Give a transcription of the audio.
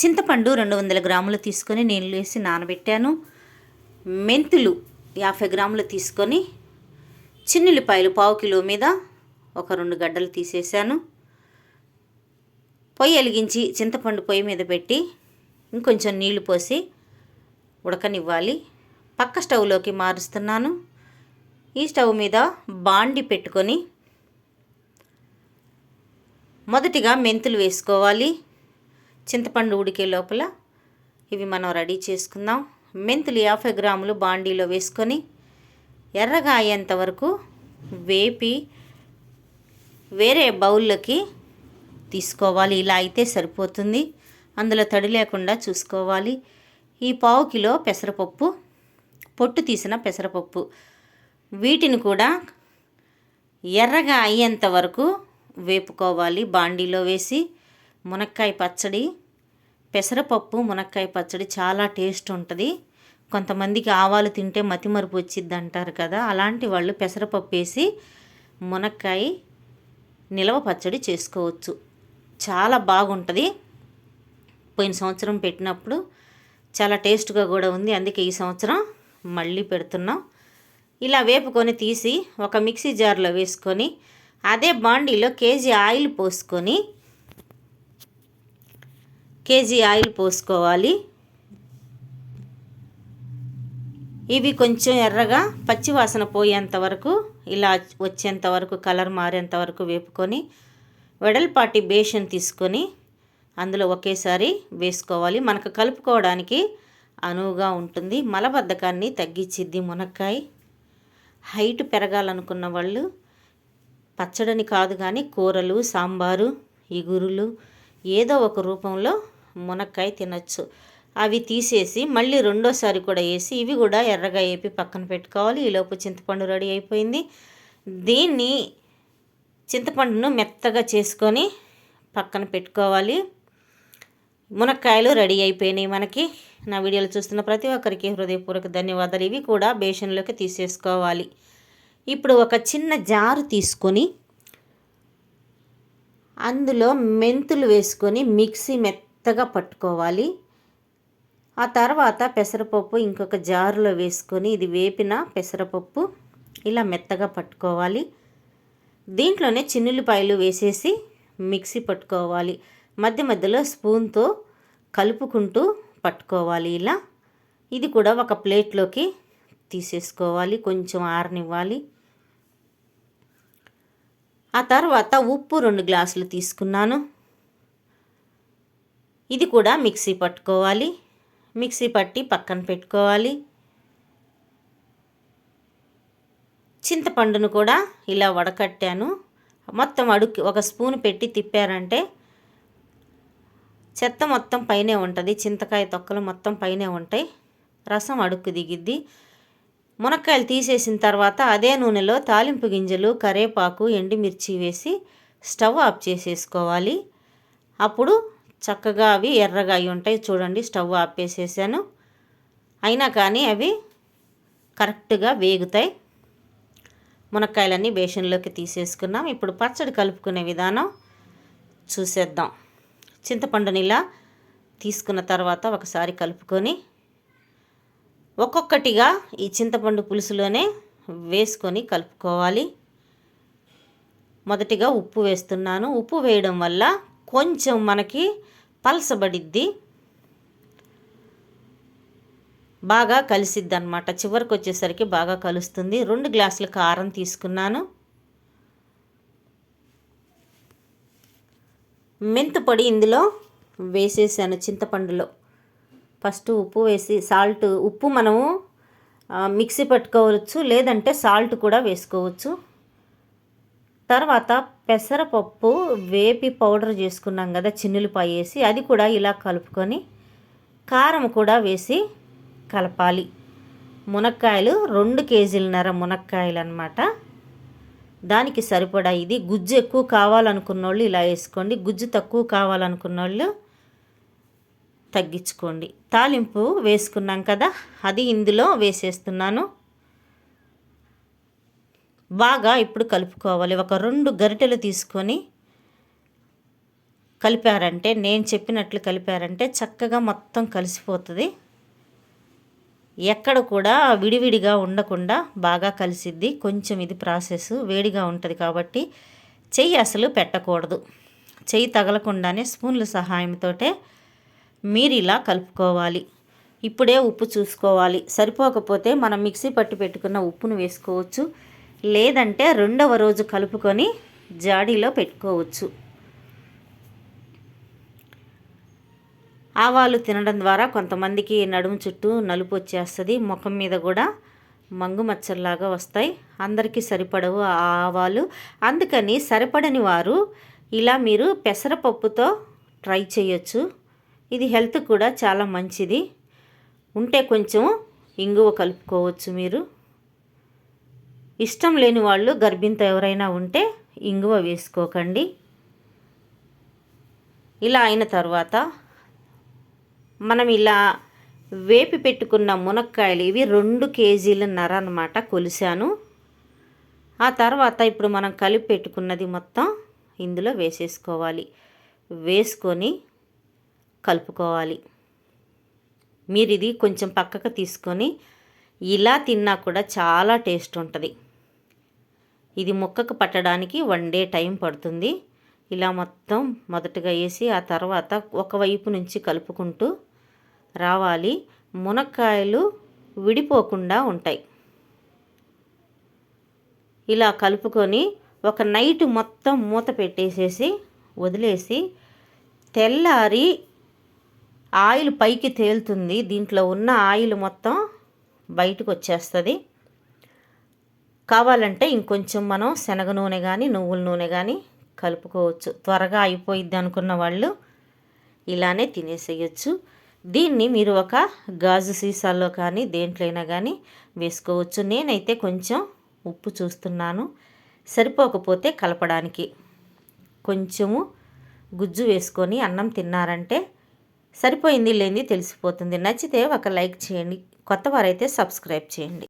చింతపండు రెండు వందల గ్రాములు తీసుకొని నీళ్ళు వేసి నానబెట్టాను. మెంతులు యాభై గ్రాములు తీసుకొని చిన్నుల్లిపాయలు పావు కిలో మీద ఒక రెండు గడ్డలు తీసేసాను పొయ్యి వెలిగించి చింతపండు పొయ్యి మీద పెట్టి ఇంకొంచెం నీళ్ళు పోసి ఉడకనివ్వాలి. పక్క స్టవ్లోకి మారుస్తున్నాను. ఈ స్టవ్ మీద బాండి పెట్టుకొని మొదటిగా మెంతులు వేసుకోవాలి. చింతపండు ఉడికే లోపల ఇవి మనం రెడీ చేసుకుందాం. మెంతులు యాభై గ్రాములు బాండీలో వేసుకొని ఎర్రగా అయ్యేంత వరకు వేపి వేరే బౌల్లోకి తీసుకోవాలి. ఇలా అయితే సరిపోతుంది. అందులో తడి లేకుండా చూసుకోవాలి. ఈ పావు కిలో పెసరపప్పు పొట్టు తీసిన పెసరపప్పు. వీటిని కూడా ఎర్రగా అయ్యేంత వరకు వేపుకోవాలి. బాండీలో వేసి మునక్కాయ పచ్చడి పెసరపప్పు మునక్కాయ పచ్చడి చాలా టేస్ట్ ఉంటుంది. కొంతమందికి ఆవాలు తింటే మతిమరుపు వచ్చిద్ది అంటారు కదా అలాంటి వాళ్ళు పెసరపప్పు వేసి మునక్కాయ నిలవ పచ్చడి చేసుకోవచ్చు. చాలా బాగుంటుంది. పోయిన సంవత్సరం పెట్టినప్పుడు చాలా టేస్ట్గా కూడా ఉంది. అందుకే ఈ సంవత్సరం మళ్ళీ పెడుతున్నాం. ఇలా వేపుకొని తీసి ఒక మిక్సీ జార్లో వేసుకొని అదే బాండీలో కేజీ ఆయిల్ పోసుకొని కేజీ ఆయిల్ పోసుకోవాలి. ఇవి కొంచెం ఎర్రగా పచ్చివాసన పోయేంత వరకు ఇలా వచ్చేంత వరకు కలర్ మారేంత వరకు వేపుకొని వెడల్పాటి బేషన్ తీసుకొని అందులో ఒకేసారి వేసుకోవాలి. మనకు కలుపుకోవడానికి అనువుగా ఉంటుంది. మలబద్ధకాన్ని తగ్గించిద్ది మునక్కాయ. హైట్ పెరగాలనుకున్న వాళ్ళు పచ్చడిని కాదు కానీ కూరలు సాంబారు ఇగురులు ఏదో ఒక రూపంలో మునక్కాయ తినచ్చు. అవి తీసేసి మళ్ళీ రెండోసారి కూడా వేసి ఇవి కూడా ఎర్రగా వేపి పక్కన పెట్టుకోవాలి. ఈలోపు చింతపండు రెడీ అయిపోయింది. దీన్ని చింతపండును మెత్తగా చేసుకొని పక్కన పెట్టుకోవాలి. మునక్కాయలు రెడీ అయిపోయినాయి మనకి. నా వీడియోలు చూస్తున్న ప్రతి ఒక్కరికి హృదయపూర్వక ధన్యవాదాలు. ఇవి కూడా బేషన్లోకి తీసేసుకోవాలి. ఇప్పుడు ఒక చిన్న జారు తీసుకొని అందులో మెంతులు వేసుకొని మిక్సీ మెత్త మెత్తగా పట్టుకోవాలి. ఆ తర్వాత పెసరపప్పు ఇంకొక జారులో వేసుకొని ఇది వేపిన పెసరపప్పు ఇలా మెత్తగా పట్టుకోవాలి. దీంట్లోనే చిన్నుల్లిపాయలు వేసేసి మిక్సీ పట్టుకోవాలి. మధ్య మధ్యలో స్పూన్తో కలుపుకుంటూ పట్టుకోవాలి ఇలా. ఇది కూడా ఒక ప్లేట్లోకి తీసేసుకోవాలి. కొంచెం ఆరనివ్వాలి. ఆ తర్వాత ఉప్పు రెండు గ్లాసులు తీసుకున్నాను. ఇది కూడా మిక్సీ పట్టుకోవాలి. మిక్సీ పట్టి పక్కన పెట్టుకోవాలి. చింతపండును కూడా ఇలా వడకట్టాను. మొత్తం అడుక్కి ఒక స్పూన్ పెట్టి తిప్పారంటే చెత్త మొత్తం పైనే ఉంటుంది. చింతకాయ తొక్కలు మొత్తం పైనే ఉంటాయి. రసం అడుక్కు దిగిద్ది. మునక్కాయలు తీసేసిన తర్వాత అదే నూనెలో తాలింపు గింజలు కరేపాకు ఎండుమిర్చి వేసి స్టవ్ ఆఫ్ చేసేసుకోవాలి. అప్పుడు చక్కగా అవి ఎర్రగా అయి ఉంటాయి. చూడండి స్టవ్ ఆపేసేసాను. అయినా కానీ అవి కరెక్ట్గా వేగుతాయి. మునక్కాయలన్నీ బేషన్లోకి తీసేసుకున్నాం. ఇప్పుడు పచ్చడి కలుపుకునే విధానం చూసేద్దాం. చింతపండుని ఇలా తీసుకున్న తర్వాత ఒకసారి కలుపుకొని ఒక్కొక్కటిగా ఈ చింతపండు పులుసులోనే వేసుకొని కలుపుకోవాలి. మొదటిగా ఉప్పు వేస్తున్నాను. ఉప్పు వేయడం వల్ల కొంచెం మనకి పలసబడిద్ది. బాగా కలిసిద్ది అనమాట చివరికి వచ్చేసరికి బాగా కలుస్తుంది. రెండు గ్లాసుల కారం తీసుకున్నాను. మెంతుపొడి ఇందులో వేసేసాను చింతపండులో. ఫస్ట్ ఉప్పు వేసి సాల్ట్ ఉప్పు మనము మిక్సీ పెట్టుకోవచ్చు లేదంటే సాల్ట్ కూడా వేసుకోవచ్చు. తర్వాత పెసరపప్పు వేపి పౌడర్ చేసుకున్నాం కదా చిన్నులపాయ వేసి అది కూడా ఇలా కలుపుకొని కారం కూడా వేసి కలపాలి. మునక్కాయలు రెండు కేజీలన్నర మునక్కాయలు అనమాట దానికి సరిపడా ఇది. గుజ్జు ఎక్కువ కావాలనుకున్న వాళ్ళు ఇలా వేసుకోండి. గుజ్జు తక్కువ కావాలనుకున్న వాళ్ళు తగ్గించుకోండి. తాలింపు వేసుకున్నాం కదా అది ఇందులో వేసేస్తున్నాను. బాగా ఇప్పుడు కలుపుకోవాలి. ఒక రెండు గరిటెలు తీసుకొని కలిపారంటే నేను చెప్పినట్లు కలిపారంటే చక్కగా మొత్తం కలిసిపోతుంది. ఎక్కడ కూడా విడివిడిగా ఉండకుండా బాగా కలిసిద్ది. కొంచెం ఇది ప్రాసెస్ వేడిగా ఉంటుంది కాబట్టి చెయ్యి అసలు పెట్టకూడదు. చెయ్యి తగలకుండానే స్పూన్ల సహాయంతో మీరు ఇలా కలుపుకోవాలి. ఇప్పుడే ఉప్పు చూసుకోవాలి. సరిపోకపోతే మనం మిక్సీ పట్టి పెట్టుకున్న ఉప్పును వేసుకోవచ్చు. లేదంటే రెండవ రోజు కలుపుకొని జాడీలో పెట్టుకోవచ్చు. ఆవాలు తినడం ద్వారా కొంతమందికి నడుము చుట్టూ నలుపు వచ్చేస్తుంది ముఖం మీద కూడా మంగు మచ్చల్లాగా వస్తాయి. అందరికీ సరిపడవు ఆ ఆవాలు. అందుకని సరిపడని వారు ఇలా మీరు పెసరపప్పుతో ట్రై చేయొచ్చు. ఇది హెల్త్ కూడా చాలా మంచిది. ఉంటే కొంచెం ఇంగువ కలుపుకోవచ్చు మీరు. ఇష్టం లేని వాళ్ళు గర్భింత ఎవరైనా ఉంటే ఇంగువ వేసుకోకండి. ఇలా అయిన తర్వాత మనం ఇలా వేపి పెట్టుకున్న మునక్కాయలు ఇవి రెండు కేజీలన్నర అనమాట కొలిశాను. ఆ తర్వాత ఇప్పుడు మనం కలిపి పెట్టుకున్నది మొత్తం ఇందులో వేసేసుకోవాలి. వేసుకొని కలుపుకోవాలి. మీరు ఇది కొంచెం పక్కకు తీసుకొని ఇలా తిన్నా కూడా చాలా టేస్ట్ ఉంటుంది. ఇది ముక్కకు పట్టడానికి వన్ డే టైం పడుతుంది. ఇలా మొత్తం మొదటగా వేసి ఆ తర్వాత ఒకవైపు నుంచి కలుపుకుంటూ రావాలి. మునక్కాయలు విడిపోకుండా ఉంటాయి. ఇలా కలుపుకొని ఒక నైట్ మొత్తం మూత పెట్టేసేసి వదిలేసి తెల్లారి ఆయిల్ పైకి తేలుతుంది. దీంట్లో ఉన్న ఆయిల్ మొత్తం బయటకు వచ్చేస్తుంది. కావాలంటే ఇంకొంచెం మనం శనగ నూనె కానీ నువ్వుల నూనె కానీ కలుపుకోవచ్చు. త్వరగా అయిపోయిద్ది అనుకున్న వాళ్ళు ఇలానే తినేసేయచ్చు. దీన్ని మీరు ఒక గాజు సీసాల్లో కానీ దేంట్లైనా కానీ వేసుకోవచ్చు. నేనైతే కొంచెం ఉప్పు చూస్తున్నాను. సరిపోకపోతే కలపడానికి. కొంచెము గుజ్జు వేసుకొని అన్నం తిన్నారంటే సరిపోయింది లేని తెలిసిపోతుంది. నచ్చితే ఒక లైక్ చేయండి. కొత్త వారైతే సబ్స్క్రైబ్ చేయండి.